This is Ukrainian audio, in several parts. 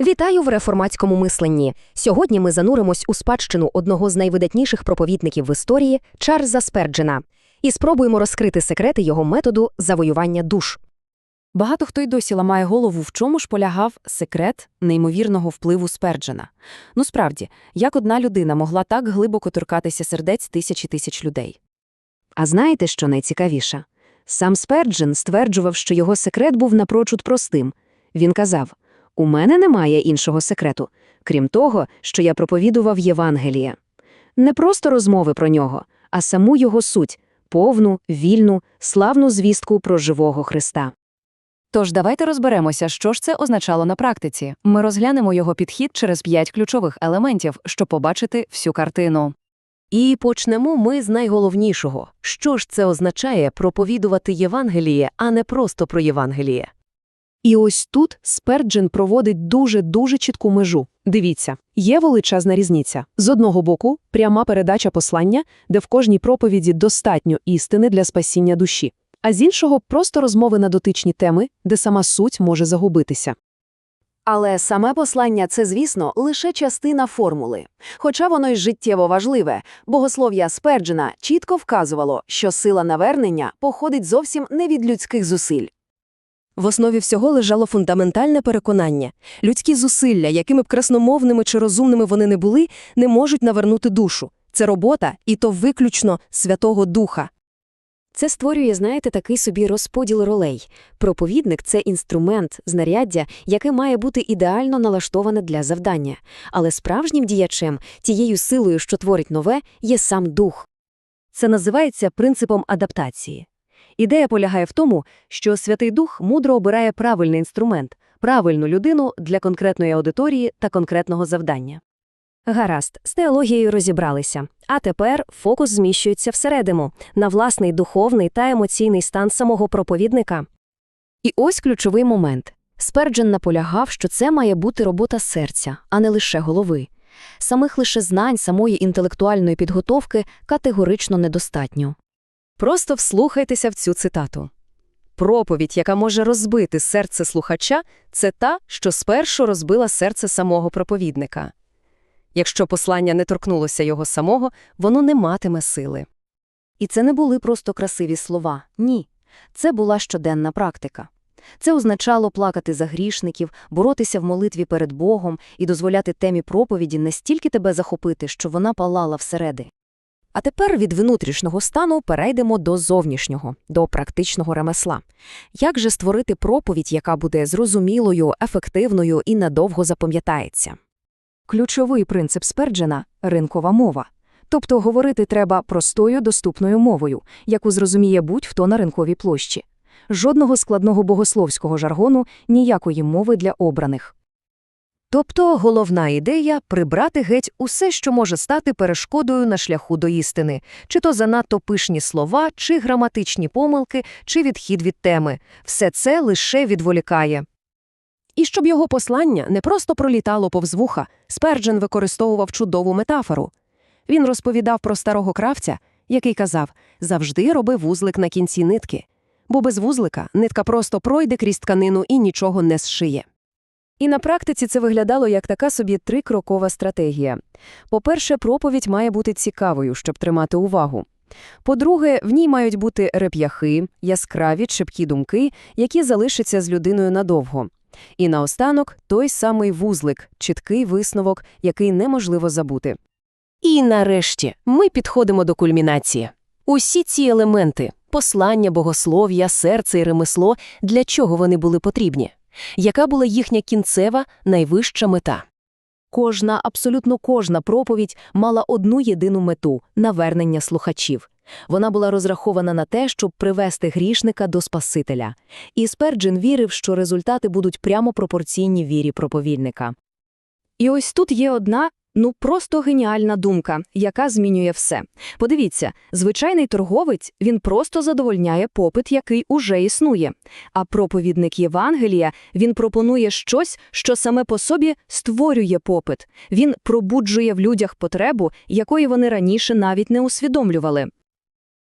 Вітаю в реформатському мисленні. Сьогодні ми зануримось у спадщину одного з найвидатніших проповідників в історії Чарльза Сперджена і спробуємо розкрити секрети його методу завоювання душ. Багато хто й досі ламає голову, в чому ж полягав секрет неймовірного впливу Сперджена. Ну справді, як одна людина могла так глибоко торкатися сердець тисячі тисяч людей? А знаєте, що найцікавіше? Сам Сперджен стверджував, що його секрет був напрочуд простим. Він казав: У мене немає іншого секрету, крім того, що я проповідував Євангеліє. Не просто розмови про нього, а саму його суть повну, вільну, славну звістку про живого Христа. Тож давайте розберемося, що ж це означало на практиці. Ми розглянемо його підхід через п'ять ключових елементів, щоб побачити всю картину. І почнемо ми з найголовнішого. Що ж це означає проповідувати Євангеліє, а не просто про Євангеліє? І ось тут Сперджен проводить дуже-дуже чітку межу. Дивіться, є величезна різниця. З одного боку, пряма передача послання, де в кожній проповіді достатньо істини для спасіння душі, а з іншого – просто розмови на дотичні теми, де сама суть може загубитися. Але саме послання це, звісно, лише частина формули. Хоча воно й життєво важливе, богослов'я Сперджена чітко вказувало, що сила навернення походить зовсім не від людських зусиль. В основі всього лежало фундаментальне переконання. Людські зусилля, якими б красномовними чи розумними вони не були, не можуть навернути душу. Це робота, і то виключно Святого Духа. Це створює, знаєте, такий собі розподіл ролей. Проповідник це інструмент, знаряддя, яке має бути ідеально налаштоване для завдання. Але справжнім діячем, тією силою, що творить нове, є сам дух. Це називається принципом адаптації. Ідея полягає в тому, що Святий Дух мудро обирає правильний інструмент, правильну людину для конкретної аудиторії та конкретного завдання. Гаразд, з теологією розібралися. А тепер фокус зміщується всередину, на власний духовний та емоційний стан самого проповідника. І ось ключовий момент. Сперджен наполягав, що це має бути робота серця, а не лише голови. Самих лише знань, самої інтелектуальної підготовки категорично недостатньо. Просто вслухайтеся в цю цитату. Проповідь, яка може розбити серце слухача, це та, що спершу розбила серце самого проповідника. Якщо послання не торкнулося його самого, воно не матиме сили. І це не були просто красиві слова. Ні. Це була щоденна практика. Це означало плакати за грішників, боротися в молитві перед Богом і дозволяти темі проповіді настільки тебе захопити, що вона палала всереди. А тепер від внутрішнього стану перейдемо до зовнішнього, до практичного ремесла. Як же створити проповідь, яка буде зрозумілою, ефективною і надовго запам'ятається? Ключовий принцип Сперджена – ринкова мова. Тобто говорити треба простою, доступною мовою, яку зрозуміє будь-хто на ринковій площі. Жодного складного богословського жаргону, ніякої мови для обраних. Тобто головна ідея – прибрати геть усе, що може стати перешкодою на шляху до істини, чи то занадто пишні слова, чи граматичні помилки, чи відхід від теми. Все це лише відволікає. І щоб його послання не просто пролітало повз вуха, Сперджен використовував чудову метафору. Він розповідав про старого кравця, який казав «завжди роби вузлик на кінці нитки, бо без вузлика нитка просто пройде крізь тканину і нічого не зшиє». І на практиці це виглядало як така собі трикрокова стратегія. По-перше, проповідь має бути цікавою, щоб тримати увагу. По-друге, в ній мають бути реп'яхи, яскраві, чепкі думки, які залишаться з людиною надовго. І наостанок той самий вузлик, чіткий висновок, який неможливо забути. І нарешті ми підходимо до кульмінації. Усі ці елементи послання, богослов'я, серце і ремесло для чого вони були потрібні? Яка була їхня кінцева, найвища мета? Кожна, абсолютно кожна проповідь мала одну єдину мету навернення слухачів. Вона була розрахована на те, щоб привести грішника до Спасителя. І Сперджин вірив, що результати будуть прямо пропорційні вірі проповільника. І ось тут є одна, ну просто геніальна думка, яка змінює все. Подивіться, звичайний торговець, він просто задовольняє попит, який уже існує. А проповідник Євангелія, він пропонує щось, що саме по собі створює попит. Він пробуджує в людях потребу, якої вони раніше навіть не усвідомлювали.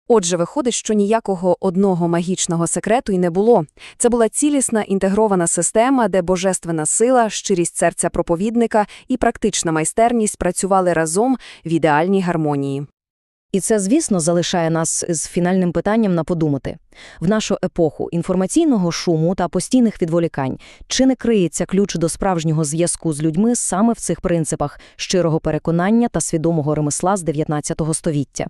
Отже, виходить, що ніякого одного магічного секрету й не було. Це була цілісна інтегрована система, де божественна сила, щирість серця проповідника і практична майстерність працювали разом в ідеальній гармонії. І це, звісно, залишає нас з фінальним питанням на подумати. В нашу епоху інформаційного шуму та постійних відволікань чи не криється ключ до справжнього зв'язку з людьми саме в цих принципах щирого переконання та свідомого ремесла з 19 століття?